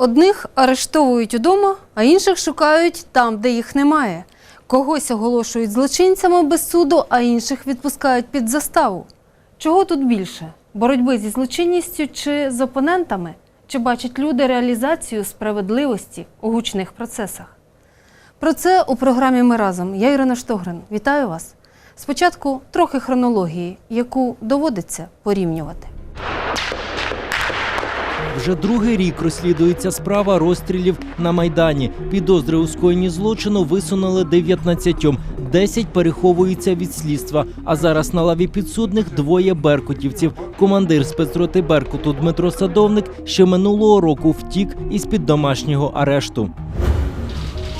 Одних арештовують удома, а інших шукають там, де їх немає. Когось оголошують злочинцями без суду, а інших відпускають під заставу. Чого тут більше? Боротьби зі злочинністю чи з опонентами? Чи бачать люди реалізацію справедливості у гучних процесах? Про це у програмі Ми разом. Я Ірина Штогрин. Вітаю вас. Спочатку трохи хронології, яку доводиться порівнювати. Вже другий рік розслідується справа розстрілів на майдані. Підозри у скоєнні злочину висунули 19. 10 переховуються від слідства. А зараз на лаві підсудних двоє беркутівців. Командир спецроти Беркуту Дмитро Садовник ще минулого року втік із під домашнього арешту.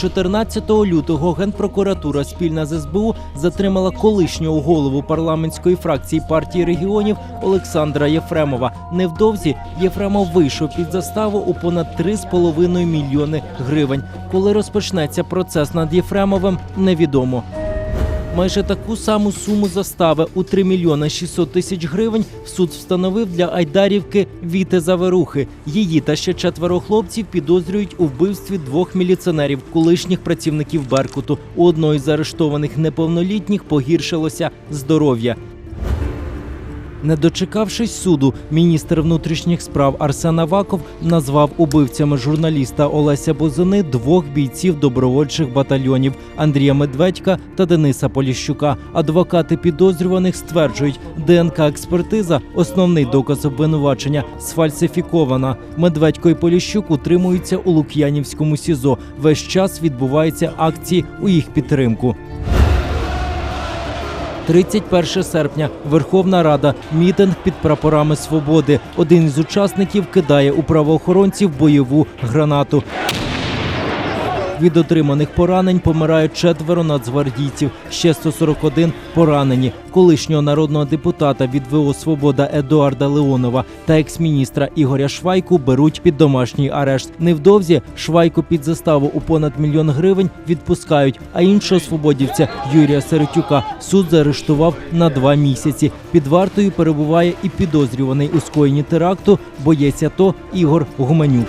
14 лютого Генпрокуратура спільна з СБУ затримала колишнього голову парламентської фракції партії регіонів Олександра Єфремова. Невдовзі Єфремов вийшов під заставу у понад 3,5 мільйони гривень. Коли розпочнеться процес над Єфремовим, невідомо. Майже таку саму суму застави у 3 мільйони 600 тисяч гривень суд встановив для Айдарівки Віти Заверухи. Її та ще четверо хлопців підозрюють у вбивстві двох міліціонерів, колишніх працівників Беркуту. У одної з арештованих неповнолітніх погіршилося здоров'я. Не дочекавшись суду, міністр внутрішніх справ Арсен Аваков назвав убивцями журналіста Олеся Бузини двох бійців добровольчих батальйонів Андрія Медведька та Дениса Поліщука. Адвокати підозрюваних стверджують, ДНК-експертиза, основний доказ обвинувачення, сфальсифікована. Медведько і Поліщук утримуються у Лук'янівському СІЗО. Весь час відбуваються акції у їх підтримку. 31 серпня Верховна Рада мітинг під прапорами свободи. Один із учасників кидає у правоохоронців бойову гранату. Від отриманих поранень помирають четверо нацгвардійців, ще 141 поранені. Колишнього народного депутата від ВО Свобода Едуарда Леонова та екс-міністра Ігоря Швайку беруть під домашній арешт. Невдовзі Швайку під заставу у понад мільйон гривень відпускають. А іншого свободівця Юрія Серетюка суд заарештував на два місяці. Під вартою перебуває і підозрюваний у скоєнні теракту боєць АТО Ігор Гуменюк.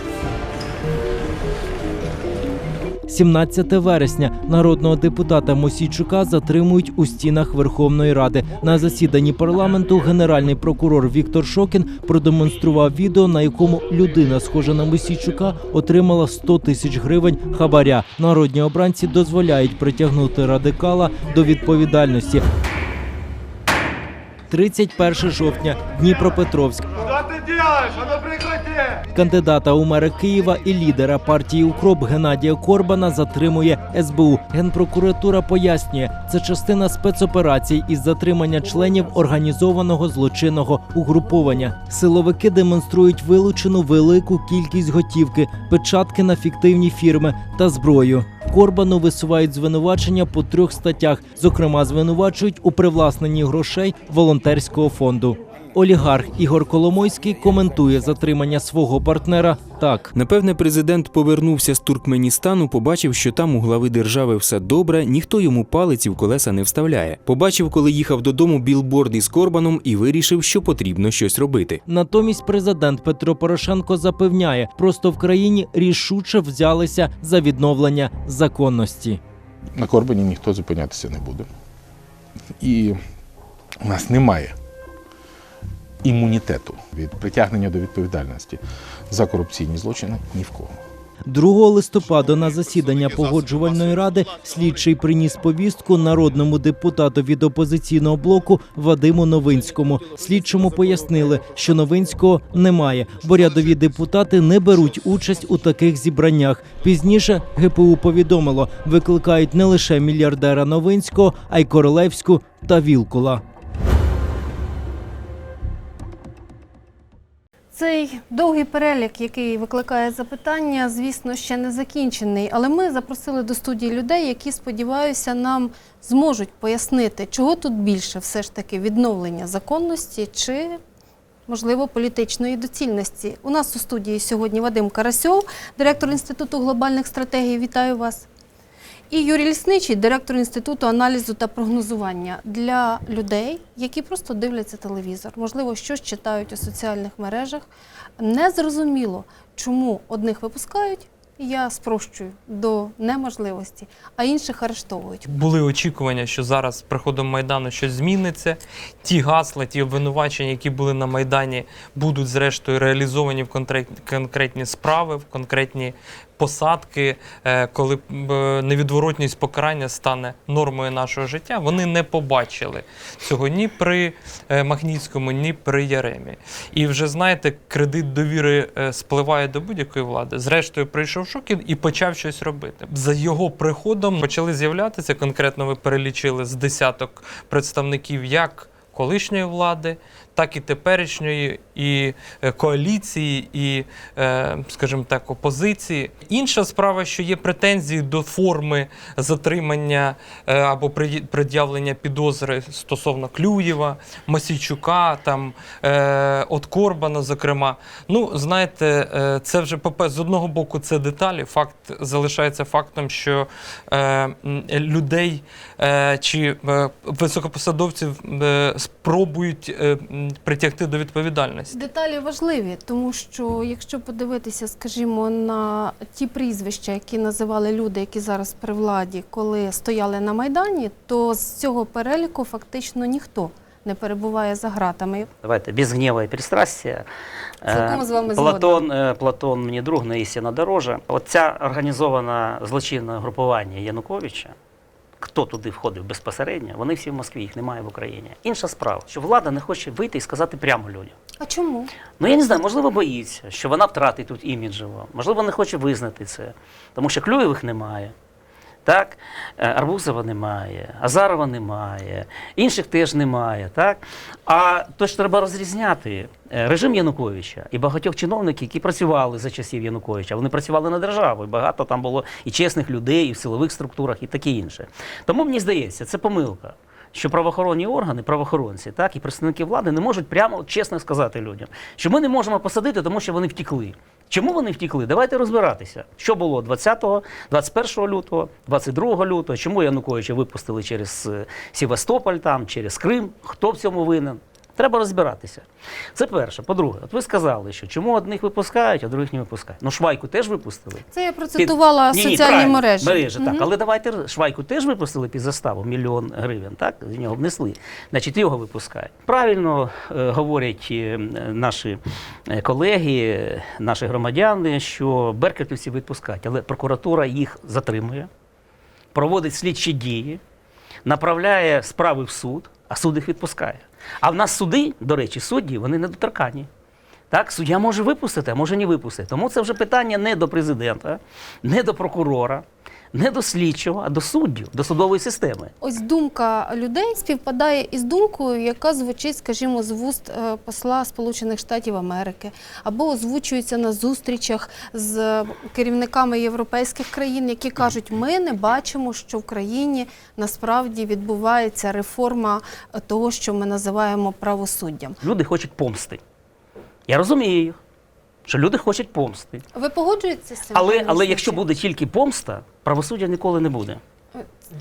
17 вересня народного депутата Мосійчука затримують у стінах Верховної Ради. На засіданні парламенту генеральний прокурор Віктор Шокін продемонстрував відео, на якому людина, схожа на Мосійчука, отримала 100 тисяч гривень хабаря. Народні обранці дозволяють притягнути радикала до відповідальності. 31 жовтня, Дніпропетровськ. Делаешь? А ну прекрати! Кандидата у мери Києва і лідера партії Укроп Геннадія Корбана затримує СБУ. Генпрокуратура пояснює, це частина спецоперацій із затримання членів організованого злочинного угруповання. Силовики демонструють вилучену велику кількість готівки, печатки на фіктивні фірми та зброю. Корбану висувають звинувачення по трьох статтях. Зокрема, звинувачують у привласненні грошей волонтерського фонду. Олігарх Ігор Коломойський коментує затримання свого партнера так. Напевне, президент повернувся з Туркменістану, побачив, що там у глави держави все добре, ніхто йому палиці в колеса не вставляє. Побачив, коли їхав додому білборд із Корбаном і вирішив, що потрібно щось робити. Натомість президент Петро Порошенко запевняє, просто в країні рішуче взялися за відновлення законності. На Корбані ніхто зупинятися не буде. І у нас немає імунітету від притягнення до відповідальності за корупційні злочини ні в кого. 2 листопада на засідання погоджувальної ради слідчий приніс повістку народному депутату від опозиційного блоку Вадиму Новинському. Слідчому пояснили, що Новинського немає, бо рядові депутати не беруть участь у таких зібраннях. Пізніше ГПУ повідомило, викликають не лише мільярдера Новинського, а й Королевську та Вілкула. Цей довгий перелік, який викликає запитання, звісно, ще не закінчений. Але ми запросили до студії людей, які, сподіваюся, нам зможуть пояснити, чого тут більше все ж таки відновлення законності чи, можливо, політичної доцільності. У нас у студії сьогодні Вадим Карасьов, директор Інституту глобальних стратегій. Вітаю вас. І Юрій Лісничий, директор Інституту аналізу та прогнозування для людей, які просто дивляться телевізор, можливо, щось читають у соціальних мережах. Незрозуміло, чому одних випускають, я спрощую до неможливості, а інших арештовують. Були очікування, що зараз з приходом Майдану щось зміниться. Ті гасла, ті обвинувачення, які були на Майдані, будуть зрештою реалізовані в конкретні справи, в конкретні посадки, е, коли е, невідворотність покарання стане нормою нашого життя. Вони не побачили цього ні при е, Магнітському, ні при Яремі. І вже знаєте, кредит довіри спливає до будь-якої влади. Зрештою, прийшов Шокін і почав щось робити. За його приходом почали з'являтися конкретно. Ви перелічили з десяток представників як колишньої влади, так і теперішньої, і е, коаліції, і, е, скажімо так, опозиції. Інша справа, що є претензії до форми затримання е, або пред'явлення підозри стосовно Клюєва, Масійчука, там от Корбана, зокрема. Ну, знаєте, це вже попе- з одного боку це деталі. Факт залишається фактом, що людей чи високопосадовців спробують притягти до відповідальності. Деталі важливі, тому що якщо подивитися, скажімо, на ті прізвища, які називали люди, які зараз при владі, коли стояли на майдані, то з цього переліку фактично ніхто не перебуває за ґратами. Давайте без гнева і пристрастия. Цілком Е, з вами Платон, е, Платон мені друг на істина дороже. От ця організована злочинне групування Януковича, хто туди входив безпосередньо, вони всі в Москві, їх немає в Україні. Інша справа, що влада не хоче вийти і сказати прямо людям. А чому? Ну я не знаю, можливо, боїться, що вона втратить тут іміджево, можливо, не хоче визнати це, тому що Клюєвих немає. Так, Е, Арбузова немає, Азарова немає, інших теж немає. Так? А то ж треба розрізняти е, режим Януковича і багатьох чиновників, які працювали за часів Януковича. Вони працювали на державу, і багато там було і чесних людей, і в силових структурах, і таке інше. Тому мені здається, це помилка. Що правоохоронні органи, правоохоронці, так і представники влади не можуть прямо чесно сказати людям, що ми не можемо посадити, тому що вони втікли. Чому вони втікли? Давайте розбиратися. Що було 20, 21 лютого, 22 лютого, чому Януковича випустили через Сівастополь, Севастополь, там, через Крим, хто в цьому винен? Треба розбиратися. Це перше. По-друге, от ви сказали, що чому одних випускають, а других не випускають. Ну, Швайку теж випустили. Це я процитувала Ні, ні, соціальні правильно, мережі. мережі так. Мгм. Але давайте Швайку теж випустили під заставу мільйон гривень, так? З нього внесли. Значить, його випускають. Правильно е, говорять е, наші е, колеги, наші громадяни, що беркутівців відпускають, але прокуратура їх затримує, проводить слідчі дії, направляє справи в суд, а суд їх відпускає. А в нас суди, до речі, судді, вони недоторкані. Так, суддя може випустити, а може не випустити. Тому це вже питання не до президента, не до прокурора, не до слідчого, а до суддів, до судової системи. Ось думка людей співпадає із думкою, яка звучить, скажімо, з вуст е, посла Сполучених Штатів Америки, або озвучується на зустрічах з керівниками європейських країн, які кажуть, ми не бачимо, що в країні насправді відбувається реформа е, того, що ми називаємо правосуддям. Люди хочуть помсти. Я розумію їх, що люди хочуть помсти. Ви погоджуєтеся з цим? Але, але якщо буде тільки помста, правосуддя ніколи не буде.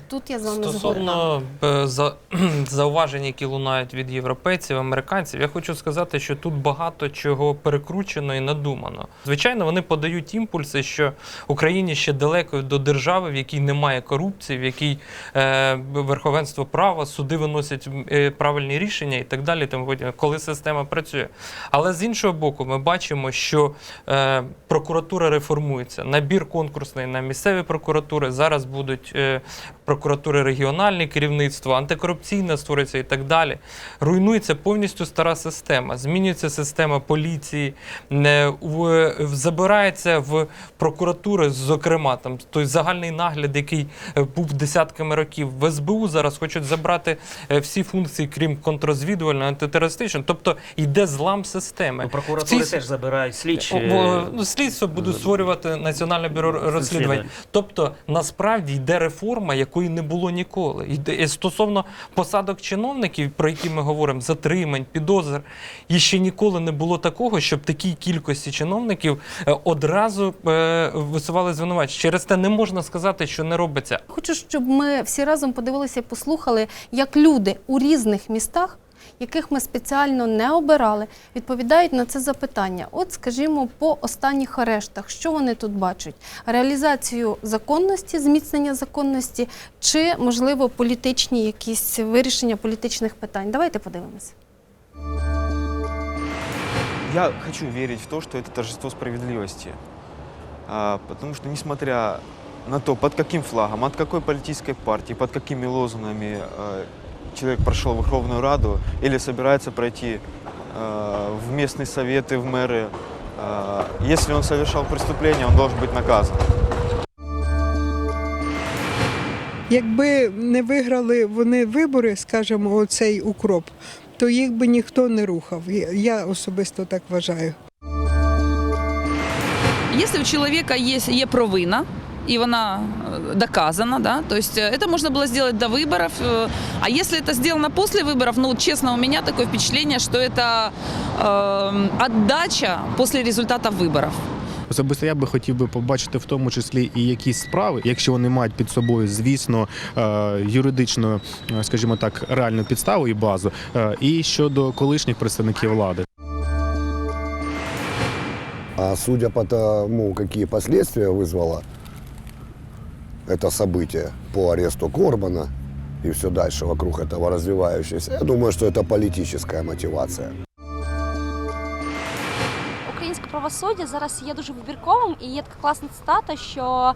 Тут я з вами. Стосовно е, за, зауважень, які лунають від європейців, американців, я хочу сказати, що тут багато чого перекручено і надумано. Звичайно, вони подають імпульси, що Україні ще далеко до держави, в якій немає корупції, в якій е, верховенство права, суди виносять е, правильні рішення і так далі, тому коли система працює. Але з іншого боку, ми бачимо, що е, прокуратура реформується. Набір конкурсний на місцеві прокуратури зараз будуть. Е, прокуратури регіональні керівництво, антикорупційна створюється і так далі. Руйнується повністю стара система, змінюється система поліції, не, в, забирається в прокуратури, зокрема, там той загальний нагляд, який е, був десятками років. В СБУ зараз хочуть забрати е, всі функції, крім контррозвідувальної, антитерористичної. Тобто йде злам системи. Ну, прокуратури цій- теж забирають слідчі. Бо, ну, слідство буде створювати Національне бюро розслідувань. Розслідувань. Тобто, насправді йде реформа, яку якої не було ніколи. І стосовно посадок чиновників, про які ми говоримо, затримань, підозр, і ще ніколи не було такого, щоб такій кількості чиновників е, одразу е, висували звинувачення. Через те не можна сказати, що не робиться. Хочу, щоб ми всі разом подивилися і послухали, як люди у різних містах, яких ми спеціально не обирали, відповідають на це запитання. От, скажімо, по останніх арештах, що вони тут бачать? Реалізацію законності, зміцнення законності, чи, можливо, політичні якісь вирішення політичних питань? Давайте подивимося. Я хочу верить в то, что это торжество справедливости. А, потому несмотря на то, под каким флагом, от какой политической партии, под какими лозунгами человек прошел в Верховную Раду или собирается пройти э, в местные советы, в мэры, э, если он совершал преступление, он должен быть наказан. Якби не виграли вони вибори, скажімо, оцей укроп, то їх би ніхто не рухав. Я- Я особисто так вважаю. Если у человека есть є провина, и вона э, доказана, да, то есть э, это можно было сделать до выборов. э, А если это сделано после выборов, ну, честно, у меня такое впечатление, что это э, отдача после результатов выборов. Особисто я би хотів би побачити в тому числі і якісь справи, якщо вони мають під собою, звісно, е, юридично, е, скажімо так, реальну підставу і базу, е, і щодо колишніх представників влади. А судя по тому, какие последствия вызвало это событие по аресту Корбана и все дальше вокруг этого развивающееся, я думаю, что это политическая мотивация. правосуддя зараз є дуже вибірковим, і є така класна цитата, що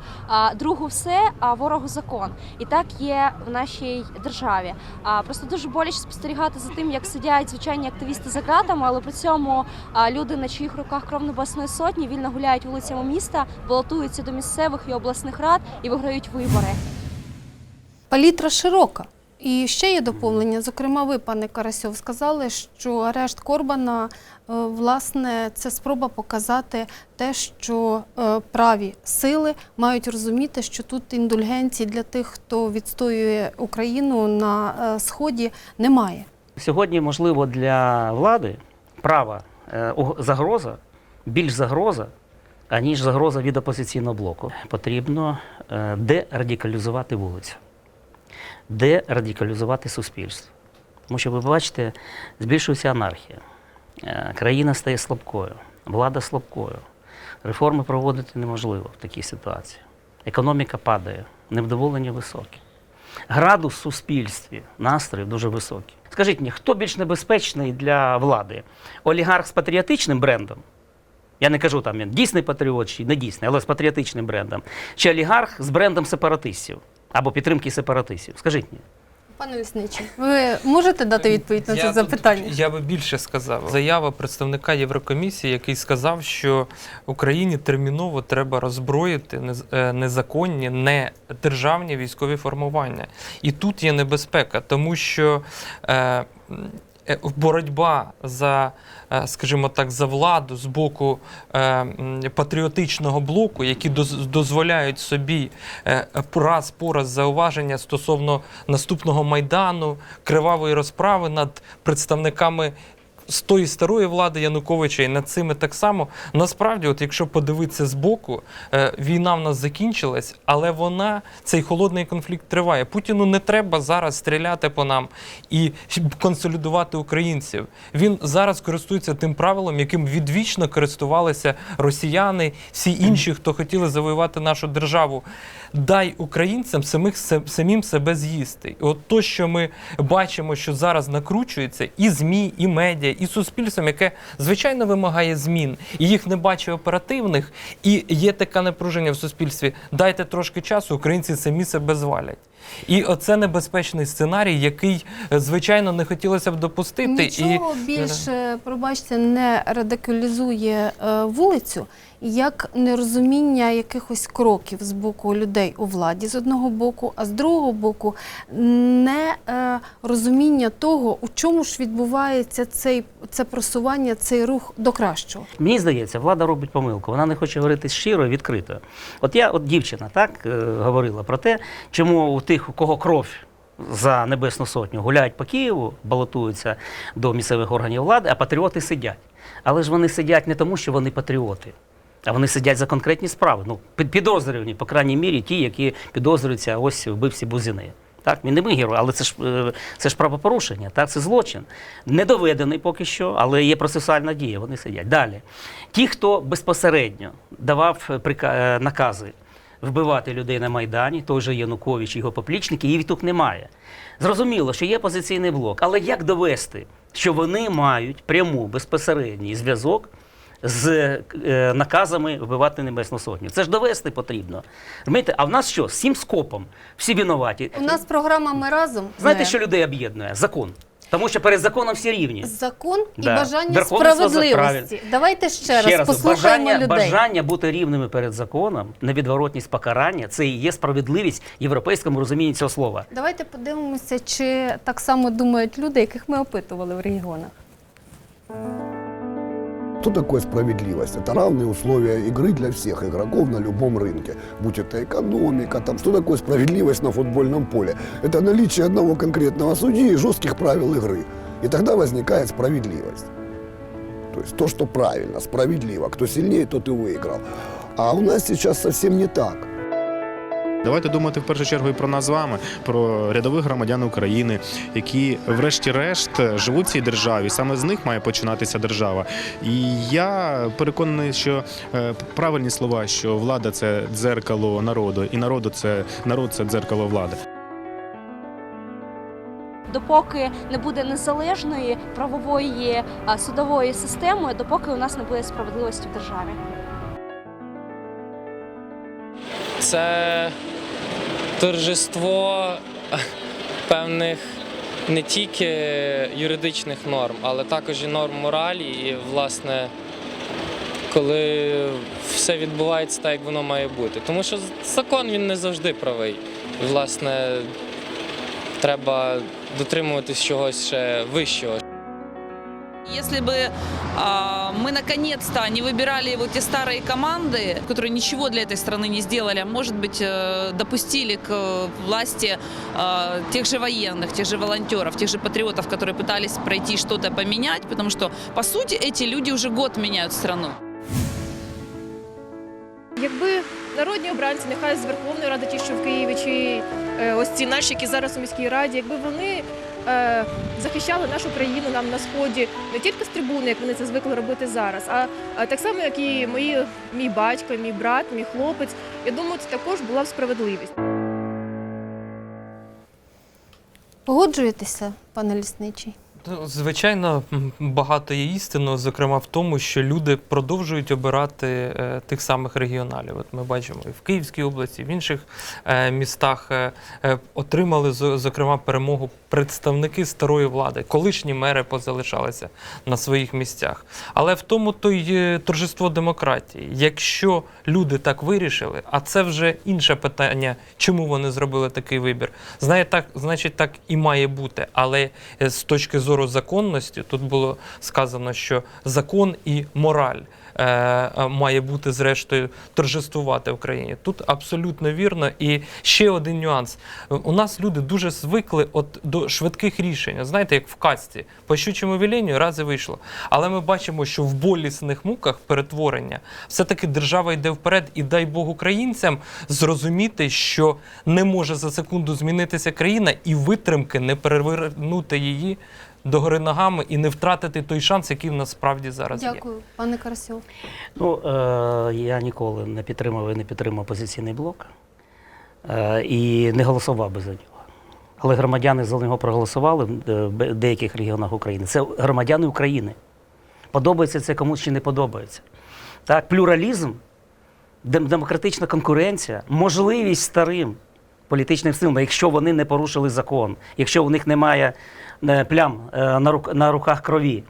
другу все, а ворогу закон. І так є в нашій державі. Просто дуже боляче спостерігати за тим, як сидять звичайні активісти за ґратами, але при цьому люди, на чиїх руках кров небесної сотні, вільно гуляють вулицями міста, балотуються до місцевих і обласних рад і виграють вибори. Палітра широка. І ще є доповнення. Зокрема, ви, пане Карасьов, сказали, що арешт Корбана, власне, це спроба показати те, що е, праві сили мають розуміти, що тут індульгенцій для тих, хто відстоює Україну на е, сході, немає. Сьогодні, можливо, для влади права е, загроза, більш загроза, аніж загроза від опозиційного блоку. Потрібно е, дерадикалізувати вулицю, дерадикалізувати суспільство. Тому що ви бачите, збільшується анархія. Е, Країна стає слабкою, влада слабкою. Реформи проводити неможливо в такій ситуації. Економіка падає, невдоволення високе. Градус в суспільстві, настрої дуже високі. Скажіть мені, хто більш небезпечний для влади? Олігарх з патріотичним брендом? Я не кажу там він дійсний патріот чи не дійсний, але з патріотичним брендом. Чи олігарх з брендом сепаратистів або підтримки сепаратистів? Скажіть мені. Пане Лісничі, ви можете дати відповідь на це запитання? Я би більше сказав. Заява представника Єврокомісії, який сказав, що Україні терміново треба роззброїти е, незаконні, не державні військові формування. І тут є небезпека, тому що е, боротьба за, е, скажімо так, за владу з боку е, патріотичного блоку, які доз- дозволяють собі е, раз по раз зауваження стосовно наступного майдану, кривавої розправи над представниками. З тої старої влади Януковича і над цими так само. Насправді, от якщо подивитися збоку, е, війна в нас закінчилась, але вона, цей холодний конфлікт триває. Путіну не треба зараз стріляти по нам і консолідувати українців. Він зараз користується тим правилом, яким відвічно користувалися росіяни, всі інші, хто хотіли завоювати нашу державу. Дай українцям самих самим себе з'їсти. От то, що ми бачимо, що зараз накручується, і ЗМІ, і медіа, і суспільством, яке звичайно вимагає змін, і їх не бачить оперативних, і є таке напруження в суспільстві. Дайте трошки часу, українці самі себе звалять. І оце небезпечний сценарій, який е, звичайно не хотілося б допустити. Нічого і більше, пробачте, не радикалізує е, вулицю, як нерозуміння якихось кроків з боку людей у владі з одного боку, а з другого боку не е, розуміння того, у чому ж відбувається цей, це просування, цей рух до кращого. Мені здається, влада робить помилку. Вона не хоче говорити щиро і відкрито. От я, от дівчина, так е, говорила про те, чому у тих у кого кров за Небесну Сотню, гуляють по Києву, балотуються до місцевих органів влади, а патріоти сидять. Але ж вони сидять не тому, що вони патріоти. А вони сидять за конкретні справи. Ну, під- підозрювані, по крайній мірі, ті, які підозрюються ось вбивці Бузини. Так, він не ми герой, але це ж е, це ж правопорушення, так, це злочин. Не доведений поки що, але є процесуальна дія, вони сидять. Далі. Ті, хто безпосередньо давав е, е, накази вбивати людей на Майдані, той же Янукович його поплічники, їх тут немає. Зрозуміло, що є позиційний блок, але як довести, що вони мають пряму безпосередній зв'язок з е, наказами вбивати Небесну Сотню? Це ж довести потрібно. Розумієте? А в нас що? Всім скопом, всі винуваті. У нас програма Ми разом. Знаєте, що людей об'єднує? Закон. Тому що перед законом всі рівні. Закон і Да. бажання справедливості. Давайте ще, раз раз, послухаємо бажання, людей. бажання бути рівними перед законом, невідворотність покарання це і є справедливість в європейському розумінні цього слова. Давайте подивимося, чи так само думають люди, яких ми опитували в регіонах. Что такое справедливость? Это равные условия игры для всех игроков на любом рынке. Будь это экономика, там, что такое справедливость на футбольном поле? Это наличие одного конкретного судьи и жестких правил игры. И тогда возникает справедливость. То есть то, что правильно, справедливо. Кто сильнее, тот и выиграл. А у нас сейчас совсем не так. Давайте думати в першу чергу і про нас з вами, про рядових громадян України, які, врешті-решт, живуть в цій державі. Саме з них має починатися держава. І я переконаний, що е, правильні слова, що влада це дзеркало народу, і народу це народ це дзеркало влади. Допоки не буде незалежної правової судової системи, допоки у нас не буде справедливості в державі. Це торжество певних не тільки юридичних норм, але також і норм моралі. І, власне, коли все відбувається так, як воно має бути. Тому що закон він не завжди правий. Власне, треба дотримуватись чогось ще вищого. Если бы а, мы наконец-то не выбирали вот те старые команды, которые ничего для этой страны не сделали, а может быть э, допустили к э, власти э, тех же военных, тех же волонтеров, тех же патриотов, которые пытались пройти что-то поменять, потому что по сути эти люди уже год меняют страну. Якби народні обранці, нехай з Верховної Ради, ті, що в Києві, чи е, ось ці наші, які зараз у міській раді, якби вони е, захищали нашу країну нам на сході не тільки з трибуни, як вони це звикли робити зараз, а, а так само, як і мої, мій батько, мій брат, мій хлопець. Я думаю, це також була б справедливість. Погоджуєтеся, пане лісничий? Звичайно, багато є істинного, зокрема в тому, що люди продовжують обирати е, тих самих регіоналів. От ми бачимо і в Київській області, і в інших е, містах е, отримали зокрема перемогу представники старої влади, колишні мери позалишалися на своїх місцях. Але в тому то й торжество демократії. Якщо люди так вирішили, а це вже інше питання, чому вони зробили такий вибір. Знає, так, значить, так і має бути. Але з точки зору законності, тут було сказано, що закон і мораль. е, е, Має бути зрештою торжествувати в країні. Тут абсолютно вірно. І ще один нюанс. У нас люди дуже звикли от до швидких рішень. Знаєте, як в касті, по щучому велінню раз і вийшло. Але ми бачимо, що в болісних муках перетворення все-таки держава йде вперед, і дай Бог українцям зрозуміти, що не може за секунду змінитися країна і витримки не перевернути її догори ногами і не втратити той шанс, який в нас справді зараз є. Дякую, пане Карасьов. Ну, е, я ніколи не підтримав і не підтримав позиційний блок е, і не голосував би за нього. Але громадяни за нього проголосували в е, деяких регіонах України. Це громадяни України. Подобається це комусь чи не подобається. Так, плюралізм, дем- демократична конкуренція, можливість старим політичним силам, якщо вони не порушили закон, якщо у них немає плям е, на, рук, на руках крові,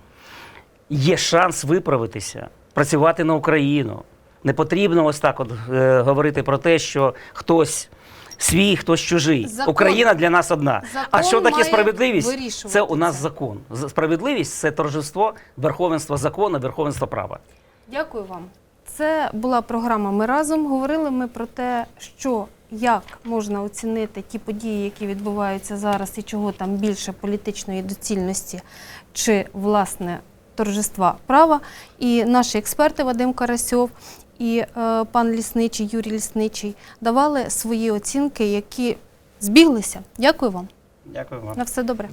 є шанс виправитися, працювати на Україну. Не потрібно ось так от е, говорити про те, що хтось свій, хтось чужий. Закон. Україна для нас одна. а що таке справедливість? Це у нас закон. Справедливість це торжество верховенства закону, верховенства права. Дякую вам. Це була програма Ми разом. Говорили ми про те, що як можна оцінити ті події, які відбуваються зараз, і чого там більше політичної доцільності чи власне торжества права. І наші експерти Вадим Карасьов і е, пан Лісничий, Юрій Лісничий давали свої оцінки, які збіглися. Дякую вам. Дякую вам. На все добре.